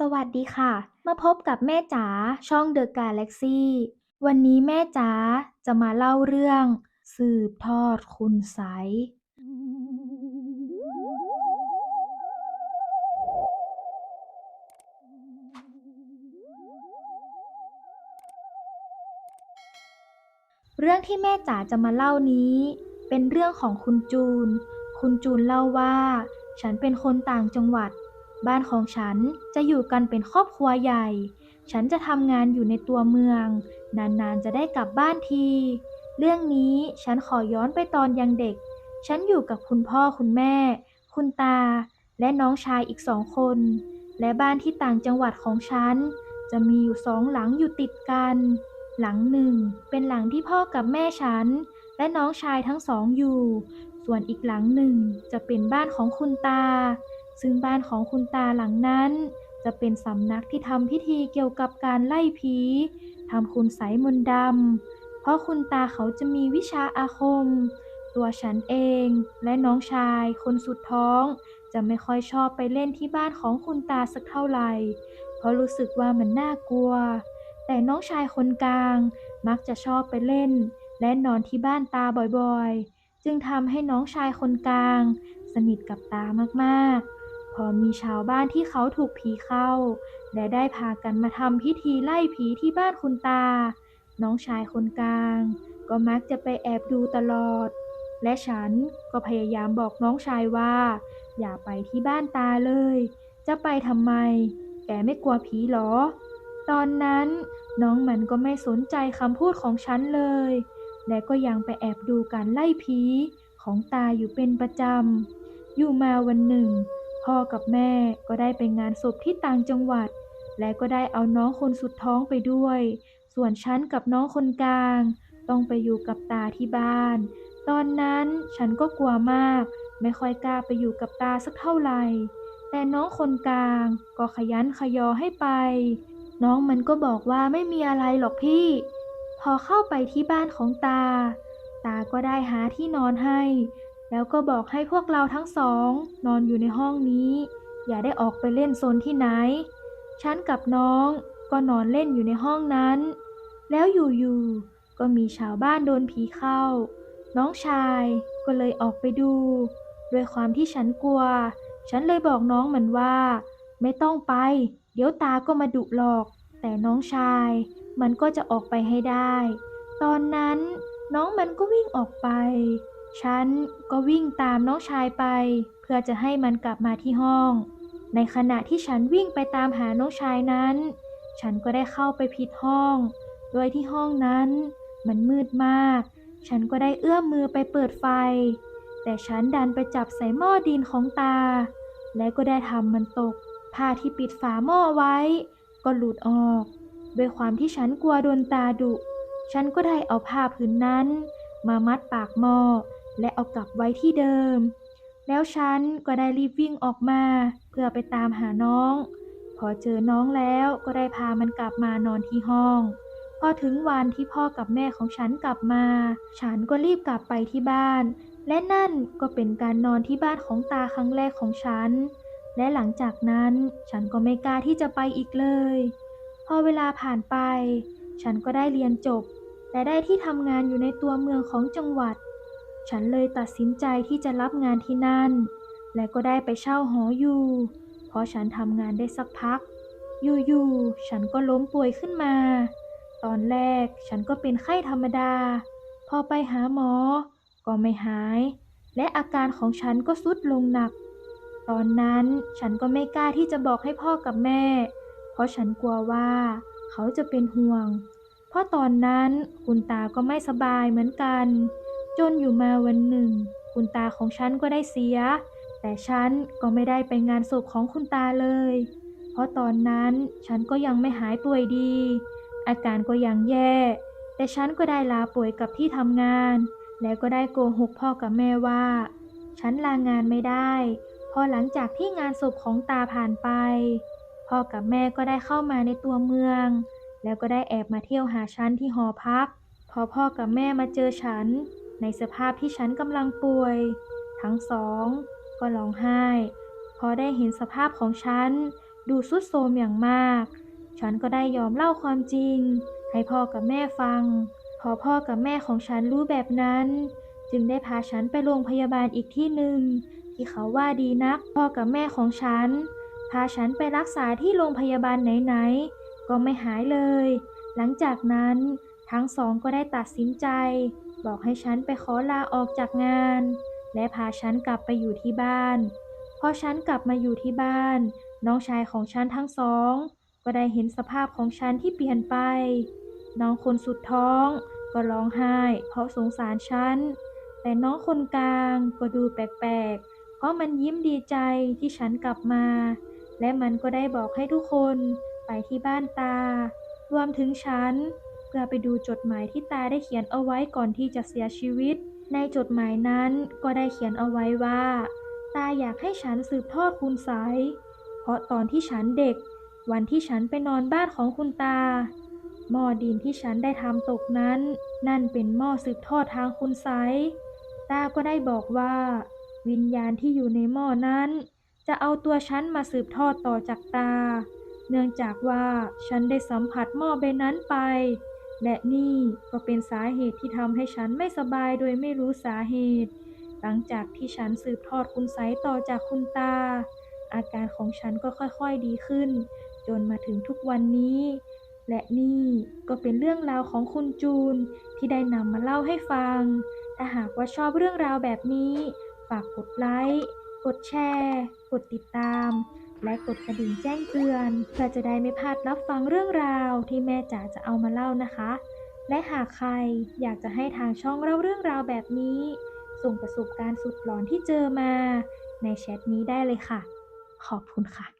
สวัสดีค่ะ มาพบกับแม่จ๋าช่อง The Galaxy วันนี้แม่จ๋าจะมาเล่าเรื่อง สืบทอดคุณไสยเรื่องที่แม่จ๋าจะมาเล่านี้ เป็นเรื่องของคุณจูน คุณจูนเล่าว่า ฉันเป็นคนต่างจังหวัด บ้านของฉันจะอยู่กันเป็นครอบครัวใหญ่ ฉันจะทำงานอยู่ในตัวเมือง นานๆจะได้กลับบ้านที เรื่องนี้ฉันขอย้อนไปตอนยังเด็ก ฉันอยู่กับคุณพ่อคุณแม่ คุณตา และน้องชายอีกสองคน และบ้านที่ต่างจังหวัดของฉัน จะมีอยู่สองหลังอยู่ติดกัน หลังหนึ่งเป็นหลังที่พ่อกับแม่ฉัน และน้องชายทั้งสองอยู่ ส่วนอีกหลังหนึ่งจะเป็นบ้านของคุณตา ซึ่งบ้านของคุณตาหลังนั้น จะเป็นสำนักที่ทำพิธีเกี่ยวกับการไล่ผีทำคุณไสมนดำ เพราะคุณตาเขาจะมีวิชาอาคม ตัวฉันเองและน้องชายคนสุดท้อง จะไม่ค่อยชอบไปเล่นที่บ้านของคุณตาสักเท่าไหร่ เพราะรู้สึกว่ามันน่ากลัว แต่น้องชายคนกลางมักจะชอบไปเล่น และนอนที่บ้านตาบ่อยๆ จึงทำให้น้องชายคนกลาง สนิทกับตามากๆ พอมีชาวบ้านที่เขาถูกผีเข้า และได้พากันมาทำพิธีไล่ผีที่บ้านคุณตา น้องชายคนกลาง ก็มักจะไปแอบดูตลอด และฉันก็พยายามบอกน้องชายว่า อย่าไปที่บ้านตาเลย จะไปทำไม แกไม่กลัวผีหรอ ตอนนั้นน้องมันก็ไม่สนใจคำพูดของฉันเลย และก็ยังไปแอบดูการไล่ผีของตาอยู่เป็นประจำ อยู่มาวันหนึ่ง พ่อกับแม่ก็ได้ไปงานศพที่ต่างจังหวัด และก็ได้เอาน้องคนสุดท้องไปด้วย ส่วนฉันกับน้องคนกลาง ต้องไปอยู่กับตาที่บ้าน ตอนนั้นฉันก็กลัวมาก ไม่ค่อยกล้าไปอยู่กับตาสักเท่าไหร่ แต่น้องคนกลางก็ขยันขยอให้ไป น้องมันก็บอกว่าไม่มีอะไรหรอกพี่ พอเข้าไปที่บ้านของตา ตาก็ได้หาที่นอนให้ แล้วก็บอกให้พวกเราทั้งสอง นอนอยู่ในห้องนี้ อย่าได้ออกไปเล่นโซนที่ไหน ฉันกับน้องก็นอนเล่นอยู่ในห้องนั้น แล้วอยู่ๆก็มีชาวบ้านโดนผีเข้า น้องชายก็เลยออกไปดู ด้วยความที่ฉันกลัว ฉันเลยบอกน้องมันว่า ไม่ต้องไป เดี๋ยวตาก็มาดุหรอก แต่น้องชาย มันก็จะออกไปให้ได้ ตอนนั้นน้องมันก็วิ่งออกไป ฉันก็วิ่งตามน้องชายไป เพื่อจะให้มันกลับมาที่ห้อง ในขณะที่ฉันวิ่งไปตามหาน้องชายนั้น ฉันก็ได้เข้าไปผิดห้อง โดยที่ห้องนั้น มันมืดมาก ฉันก็ได้เอื้อมมือไปเปิดไฟ แต่ฉันดันไปจับใส่หม้อดินของตา และก็ได้ทำมันตก ผ้าที่ปิดฝาหม้อไว้ ก็หลุดออก ด้วยความที่ฉันกลัวโดนตาดุ ฉันก็ได้เอาผ้าผืนนั้น มามัดปากหม้อ และเอากลับไว้ที่เดิม แล้วฉันก็ได้รีบวิ่งออกมา เพื่อไปตามหาน้อง พอเจอน้องแล้วก็ได้พามันกลับมานอนที่ห้อง พอถึงวันที่พ่อกับแม่ของฉันกลับมา ฉันก็รีบกลับไปที่บ้าน และนั่นก็เป็นการนอนที่บ้านของตาครั้งแรกของฉัน และหลังจากนั้นฉันก็ไม่กล้าที่จะไปอีกเลย พอเวลาผ่านไป ฉันก็ได้เรียนจบและได้ที่ทำงานอยู่ในตัวเมืองของจังหวัด ฉันเลยตัดสินใจที่จะรับงานที่นั่น และก็ได้ไปเช่าหออยู่ เพราะฉันทำงานได้สักพัก อยู่ๆ ฉันก็ล้มป่วยขึ้นมา ตอนแรกฉันก็เป็นไข้ธรรมดา พอไปหาหมอ ก็ไม่หาย และอาการของฉันก็ทรุดลงหนัก ตอนนั้นฉันก็ไม่กล้าที่จะบอกให้พ่อกับแม่ เพราะฉันกลัวว่าเขาจะเป็นห่วง เพราะตอนนั้นคุณตาก็ไม่สบายเหมือนกัน จนอยู่มาวันหนึ่ง คุณตาของฉันก็ได้เสีย แต่ฉันก็ไม่ได้ไปงานศพของคุณตาเลย เพราะตอนนั้นฉันก็ยังไม่หายป่วยดี อาการก็ยังแย่ แต่ฉันก็ได้ลาป่วยกับที่ทำงาน แล้วก็ได้โกหกพ่อกับแม่ว่า ฉันลางานไม่ได้ พอหลังจากที่งานศพของตาผ่านไป พ่อกับแม่ก็ได้เข้ามาในตัวเมือง แล้วก็ได้แอบมาเที่ยวหาฉันที่หอพัก พอพ่อกับแม่มาเจอฉัน ในสภาพที่ฉันกำลังป่วย ทั้งสองก็ร้องไห้ พอได้เห็นสภาพของฉัน ดูสุดโทมอย่างมาก ฉันก็ได้ยอมเล่าความจริง ให้พ่อกับแม่ฟัง พอพ่อกับแม่ของฉันรู้แบบนั้น จึงได้พาฉันไปโรงพยาบาลอีกที่หนึ่ง ที่เขาว่าดีนัก พ่อกับแม่ของฉัน พาฉันไปรักษาที่โรงพยาบาลไหนๆ ก็ไม่หายเลย หลังจากนั้นทั้งสองก็ได้ตัดสินใจ บอกให้ฉันไปขอลาออกจากงาน และพาฉันกลับไปอยู่ที่บ้าน พอฉันกลับมาอยู่ที่บ้าน น้องชายของฉันทั้งสอง ก็ได้เห็นสภาพของฉันที่เปลี่ยนไป น้องคนสุดท้องก็ร้องไห้ เพราะสงสารฉัน แต่น้องคนกลางก็ดูแปลกๆเพราะมันยิ้มดีใจที่ฉันกลับมา และมันก็ได้บอกให้ทุกคนไปที่บ้านตา รวมถึงฉัน พื่อไปดูจดหมายที่ตาได้เขียนเอาไว้ก่อนที่จะเสียชีวิต ในจดหมายนั้นก็ได้เขียนเอาไว้ว่า ตาอยากให้ฉันสืบทอดคุณไสยเพราะตอนที่ฉันเด็ก วันที่ฉันไปนอนบ้านของคุณตา หม้อดินที่ฉันได้ทำตกนั้น นั่นเป็นหม้อสืบทอดทางคุณไสยตาก็ได้บอกว่า วิญญาณที่อยู่ในหม้อนั้น จะเอาตัวฉันมาสืบทอดต่อจากตา เนื่องจากว่าฉันได้สัมผัสหม้อใบนั้นไป และนี่ก็เป็นสาเหตุที่ทำให้ฉันไม่สบายโดยไม่รู้สาเหตุ หลังจากที่ฉันสืบทอดคุณไสยต่อจากคุณตา อาการของฉันก็ค่อยๆดีขึ้น จนมาถึงทุกวันนี้ และนี่ก็เป็นเรื่องราวของคุณจูนที่ได้นำมาเล่าให้ฟัง ถ้าหากว่าชอบเรื่องราวแบบนี้ ฝากกดไลค์ กดแชร์ กดติดตาม และกดกระดิ่งแจ้งเตือน เพื่อจะได้ไม่พลาดรับฟังเรื่องราวที่แม่จ๋าจะเอามาเล่านะคะ และหากใครอยากจะให้ทางช่องเล่าเรื่องราวแบบนี้ ส่งประสบการณ์สุดหลอนที่เจอมา ในแชทนี้ได้เลยค่ะ ขอบคุณค่ะ